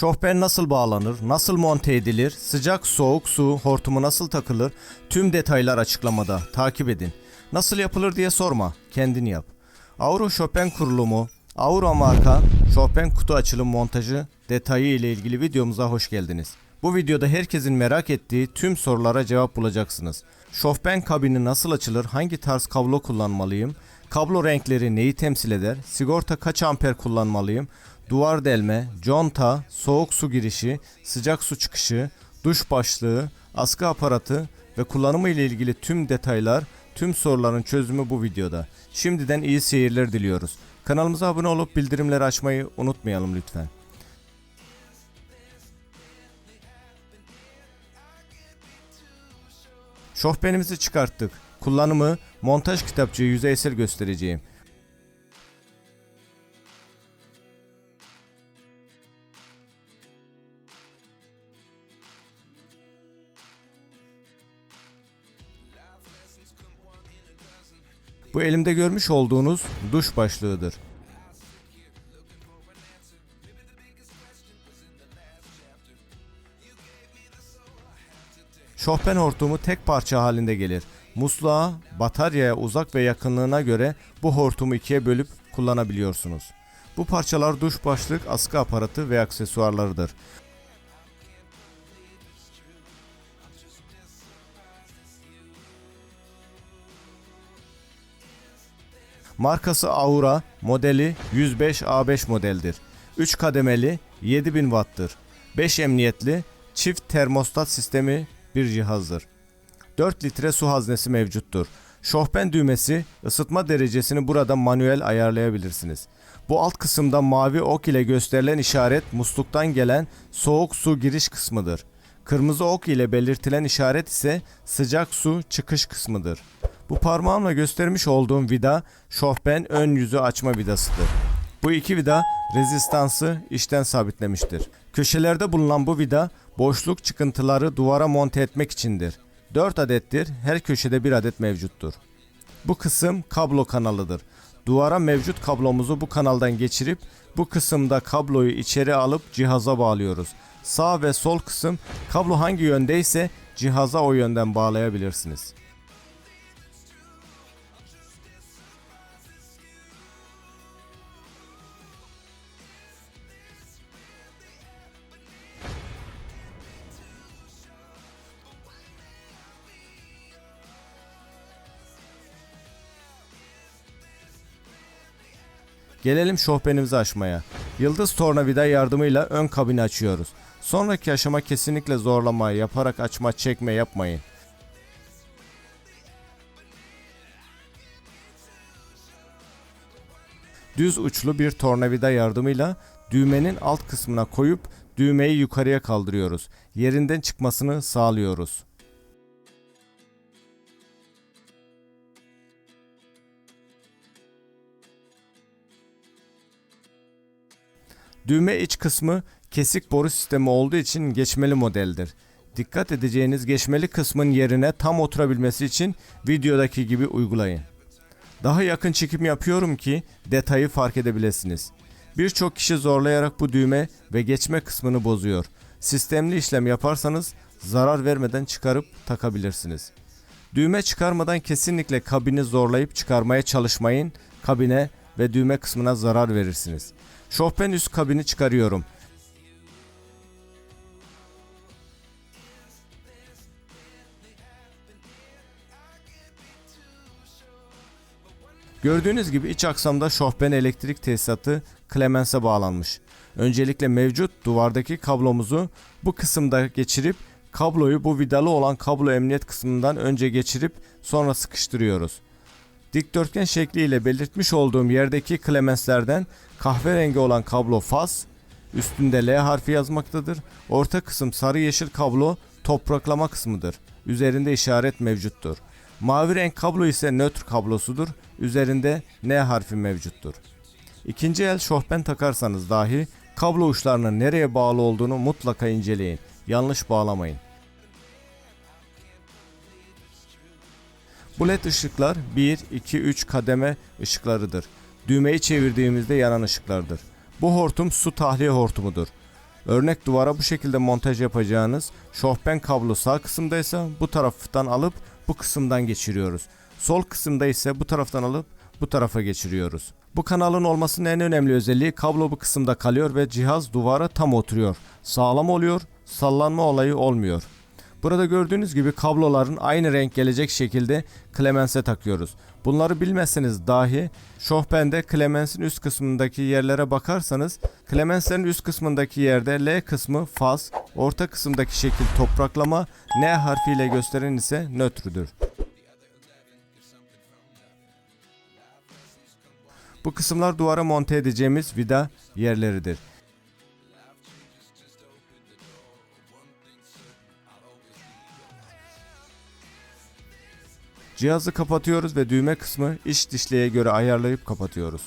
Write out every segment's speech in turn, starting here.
Şofben nasıl bağlanır, nasıl monte edilir, sıcak soğuk su hortumu nasıl takılır tüm detaylar açıklamada. Takip edin. Nasıl yapılır diye sorma, kendin yap. Avro Chopin kurulumu, Avro marka Chopin kutu açılım montajı detayı ile ilgili videomuza hoş geldiniz. Bu videoda herkesin merak ettiği tüm sorulara cevap bulacaksınız. Chopin kabini nasıl açılır, hangi tarz kablo kullanmalıyım, kablo renkleri neyi temsil eder, sigorta kaç amper kullanmalıyım, duvar delme, conta, soğuk su girişi, sıcak su çıkışı, duş başlığı, askı aparatı ve kullanımı ile ilgili tüm detaylar, tüm soruların çözümü bu videoda. Şimdiden iyi seyirler diliyoruz. Kanalımıza abone olup bildirimleri açmayı unutmayalım lütfen. Şofbenimizi çıkarttık. Kullanımı montaj kitapçığı yüzeysel göstereceğim. Bu elimde görmüş olduğunuz duş başlığıdır. Şofben hortumu tek parça halinde gelir. Musluğa, bataryaya uzak ve yakınlığına göre bu hortumu ikiye bölüp kullanabiliyorsunuz. Bu parçalar duş başlık, askı aparatı ve aksesuarlarıdır. Markası Aura, modeli 105A5 modeldir. 3 kademeli, 7000 watt'tır. 5 emniyetli, çift termostat sistemi bir cihazdır. 4 litre su haznesi mevcuttur. Şofben düğmesi ısıtma derecesini burada manuel ayarlayabilirsiniz. Bu alt kısımda mavi ok ile gösterilen işaret musluktan gelen soğuk su giriş kısmıdır. Kırmızı ok ile belirtilen işaret ise sıcak su çıkış kısmıdır. Bu parmağımla göstermiş olduğum vida şofben ön yüzü açma vidasıdır. Bu iki vida rezistansı işten sabitlemiştir. Köşelerde bulunan bu vida boşluk çıkıntıları duvara monte etmek içindir. 4 adettir, her köşede bir adet mevcuttur. Bu kısım kablo kanalıdır. Duvara mevcut kablomuzu bu kanaldan geçirip bu kısımda kabloyu içeri alıp cihaza bağlıyoruz. Sağ ve sol kısım kablo hangi yöndeyse cihaza o yönden bağlayabilirsiniz. Gelelim şofbenimizi açmaya. Yıldız tornavida yardımıyla ön kabini açıyoruz. Sonraki aşama kesinlikle zorlama yaparak açma çekme yapmayın. Düz uçlu bir tornavida yardımıyla düğmenin alt kısmına koyup düğmeyi yukarıya kaldırıyoruz. Yerinden çıkmasını sağlıyoruz. Düğme iç kısmı kesik boru sistemi olduğu için geçmeli modeldir. Dikkat edeceğiniz geçmeli kısmın yerine tam oturabilmesi için videodaki gibi uygulayın. Daha yakın çekim yapıyorum ki detayı fark edebilirsiniz. Birçok kişi zorlayarak bu düğme ve geçme kısmını bozuyor. Sistemli işlem yaparsanız zarar vermeden çıkarıp takabilirsiniz. Düğme çıkarmadan kesinlikle kabini zorlayıp çıkarmaya çalışmayın. Kabine ve düğme kısmına zarar verirsiniz. Şofben üst kabini çıkarıyorum. Gördüğünüz gibi iç aksamda şofben elektrik tesisatı Clemens'e bağlanmış. Öncelikle mevcut duvardaki kablomuzu bu kısımda geçirip kabloyu bu vidalı olan kablo emniyet kısmından önce geçirip sonra sıkıştırıyoruz. Dikdörtgen şekliyle belirtmiş olduğum yerdeki klemenslerden kahverengi olan kablo faz, üstünde L harfi yazmaktadır. Orta kısım sarı yeşil kablo topraklama kısmıdır. Üzerinde işaret mevcuttur. Mavi renk kablo ise nötr kablosudur. Üzerinde N harfi mevcuttur. İkinci el şofben takarsanız dahi kablo uçlarının nereye bağlı olduğunu mutlaka inceleyin. Yanlış bağlamayın. Bu led ışıklar 1, 2, 3 kademe ışıklarıdır. Düğmeyi çevirdiğimizde yanan ışıklardır. Bu hortum su tahliye hortumudur. Örnek duvara bu şekilde montaj yapacağınız şofben kablo sağ kısımdaysa bu taraftan alıp bu kısımdan geçiriyoruz. Sol kısımda ise bu taraftan alıp bu tarafa geçiriyoruz. Bu kanalın olmasının en önemli özelliği kablo bu kısımda kalıyor ve cihaz duvara tam oturuyor. Sağlam oluyor, sallanma olayı olmuyor. Burada gördüğünüz gibi kabloların aynı renk gelecek şekilde Clemens'e takıyoruz. Bunları bilmezseniz dahi Şofben'de Clemens'in üst kısmındaki yerlere bakarsanız Clemens'lerin üst kısmındaki yerde L kısmı faz, orta kısımdaki şekil topraklama, N harfiyle gösteren ise nötrüdür. Bu kısımlar duvara monte edeceğimiz vida yerleridir. Cihazı kapatıyoruz ve düğme kısmı iç dişliğe göre ayarlayıp kapatıyoruz.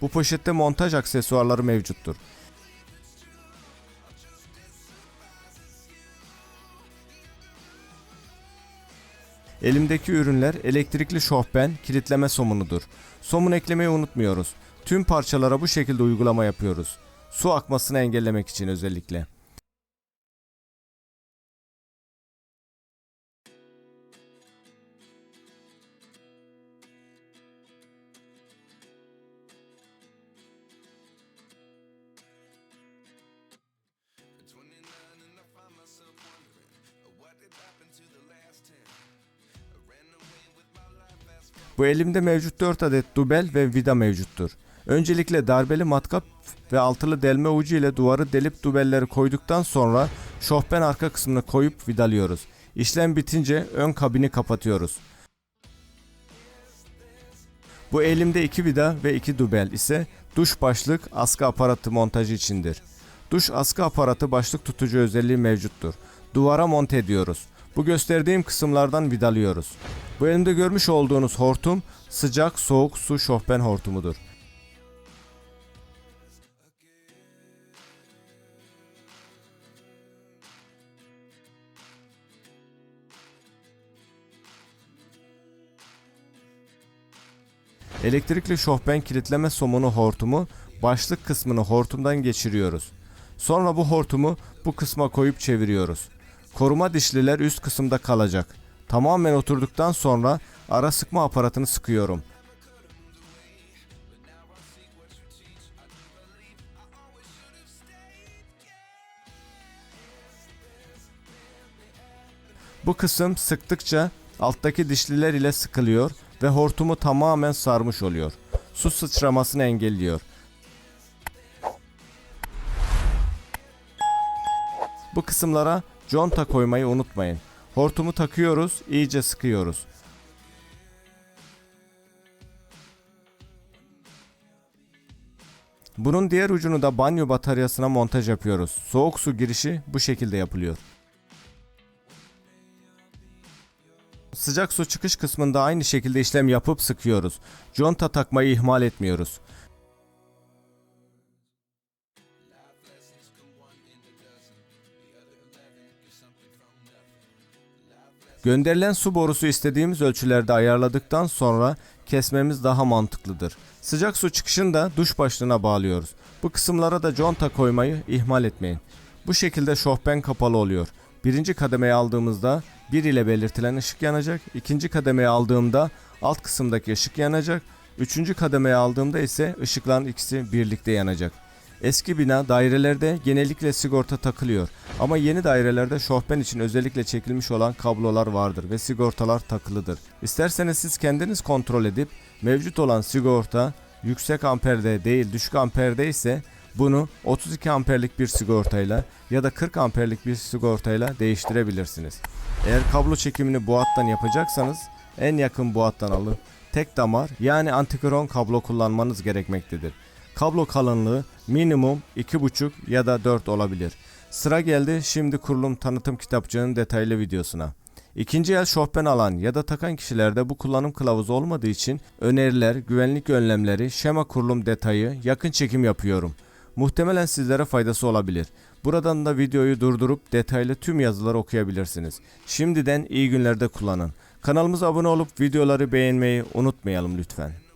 Bu poşette montaj aksesuarları mevcuttur. Elimdeki ürünler elektrikli şofben kilitleme somunudur. Somun eklemeyi unutmuyoruz. Tüm parçalara bu şekilde uygulama yapıyoruz. Su akmasını engellemek için özellikle. Bu elimde mevcut 4 adet dubel ve vida mevcuttur. Öncelikle darbeli matkap ve altılı delme ucu ile duvarı delip dubelleri koyduktan sonra şofben arka kısmını koyup vidalıyoruz. İşlem bitince ön kabini kapatıyoruz. Bu elimde 2 vida ve 2 dubel ise duş başlık askı aparatı montajı içindir. Duş askı aparatı başlık tutucu özelliği mevcuttur. Duvara monte ediyoruz. Bu gösterdiğim kısımlardan vidalıyoruz. Bu elimde görmüş olduğunuz hortum sıcak soğuk su şofben hortumudur. Elektrikli şofben kilitleme somunu hortumu başlık kısmını hortumdan geçiriyoruz. Sonra bu hortumu bu kısma koyup çeviriyoruz. Koruma dişliler üst kısımda kalacak. Tamamen oturduktan sonra ara sıkma aparatını sıkıyorum. Bu kısım sıktıkça alttaki dişliler ile sıkılıyor ve hortumu tamamen sarmış oluyor. Su sıçramasını engelliyor. Bu kısımlara conta koymayı unutmayın. Hortumu takıyoruz, iyice sıkıyoruz. Bunun diğer ucunu da banyo bataryasına montaj yapıyoruz. Soğuk su girişi bu şekilde yapılıyor. Sıcak su çıkış kısmında aynı şekilde işlem yapıp sıkıyoruz. Conta takmayı ihmal etmiyoruz. Gönderilen su borusu istediğimiz ölçülerde ayarladıktan sonra kesmemiz daha mantıklıdır. Sıcak su çıkışını da duş başlığına bağlıyoruz. Bu kısımlara da conta koymayı ihmal etmeyin. Bu şekilde şofben kapalı oluyor. Birinci kademeye aldığımızda 1 ile belirtilen ışık yanacak. İkinci kademeye aldığımda alt kısımdaki ışık yanacak. Üçüncü kademeye aldığımda ise ışıkların ikisi birlikte yanacak. Eski bina dairelerde genellikle sigorta takılıyor ama yeni dairelerde şofben için özellikle çekilmiş olan kablolar vardır ve sigortalar takılıdır. İsterseniz siz kendiniz kontrol edip mevcut olan sigorta yüksek amperde değil düşük amperde ise bunu 32 amperlik bir sigortayla ya da 40 amperlik bir sigortayla değiştirebilirsiniz. Eğer kablo çekimini bu hattan yapacaksanız en yakın bu hattan alın. Tek damar yani antikron kablo kullanmanız gerekmektedir. Kablo kalınlığı minimum 2,5 ya da 4 olabilir. Sıra geldi şimdi kurulum tanıtım kitapçığının detaylı videosuna. İkinci el şofben alan ya da takan kişilerde bu kullanım kılavuzu olmadığı için öneriler, güvenlik önlemleri, şema kurulum detayı, yakın çekim yapıyorum. Muhtemelen sizlere faydası olabilir. Buradan da videoyu durdurup detaylı tüm yazıları okuyabilirsiniz. Şimdiden iyi günlerde kullanın. Kanalımıza abone olup videoları beğenmeyi unutmayalım lütfen.